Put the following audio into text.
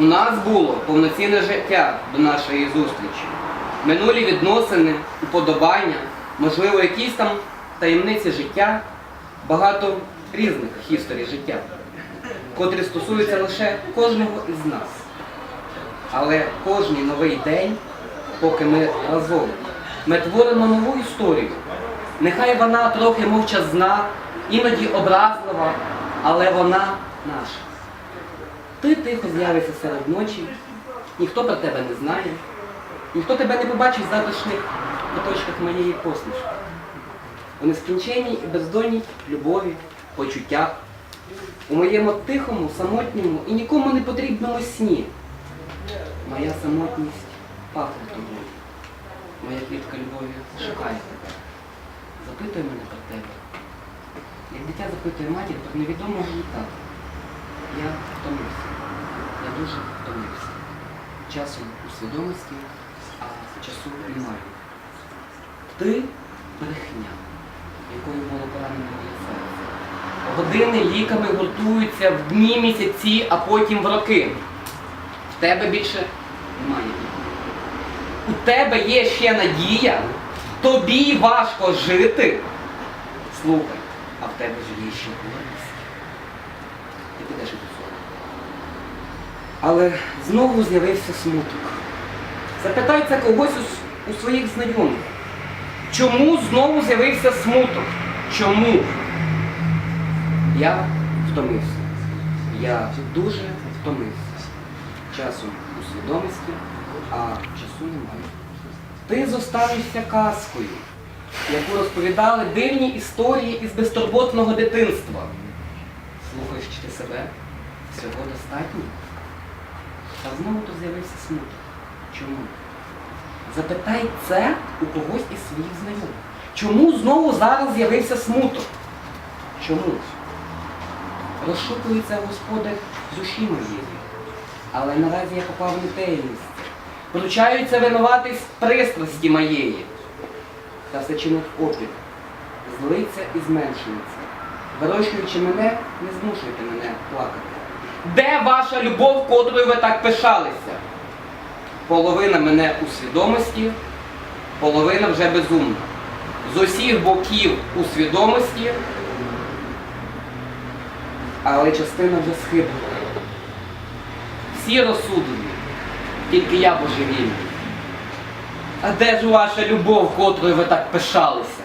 у нас було повноцінне життя до нашої зустрічі. Минулі відносини, уподобання, можливо, якісь там таємниці життя, багато різних історій життя, котрі стосуються лише кожного із нас. Але кожний новий день, поки ми разом, ми творимо нову історію. Нехай вона трохи мовчазна, іноді образлива, але вона наша. Ти тихо з'явишся серед ночі, ніхто про тебе не знає, ніхто тебе не побачить в затишних куточках моєї посмішки. У нескінченній і бездонній любові, почуттях, у моєму тихому, самотньому і нікому не потрібному сні. Моя самотність пахне тобою. Моя квітка любові шукає тебе. Запитуй мене про тебе. Як дитя запитує матір про невідомого їй тата. Я втомився. Я дуже втомився. Часу у свідомості, а часу немає. Ти брехня, якою було поранено моє серце. Години ліками гуртуються в дні, місяці, а потім в роки. В тебе більше немає. У тебе є ще надія, тобі важко жити. Слухай, а в тебе ж є ще гордість. Підеш до. Але знову з'явився смуток. Запитай це когось у, у своїх знайомих. Чому знову з'явився смуток? Чому? Я втомився. Я дуже втомився. Часу у свідомості, а часу немає. Ти зостанешся казкою, яку розповідали дивні історії із безтурботного дитинства. Слухаєш чи ти себе? Всього достатньо? А знову тут з'явився смуток. Чому? Запитай це у когось із своїх знайомих. Чому знову зараз з'явився смуток? Чому? Розшукується господар душі моєї. Але наразі я попав не те місце. Поручаються винуватись пристрасті моєї. Та все чинить опір. Злиться і зменшується. Вирощуючи мене, не змушуйте мене плакати. Де ваша любов, котрою ви так пишалися? Половина мене у свідомості, половина вже безумна. З усіх боків у свідомості, але частина вже схибла. Всі розсуджені, тільки я божевільний. А де ж ваша любов, котрою ви так пишалися?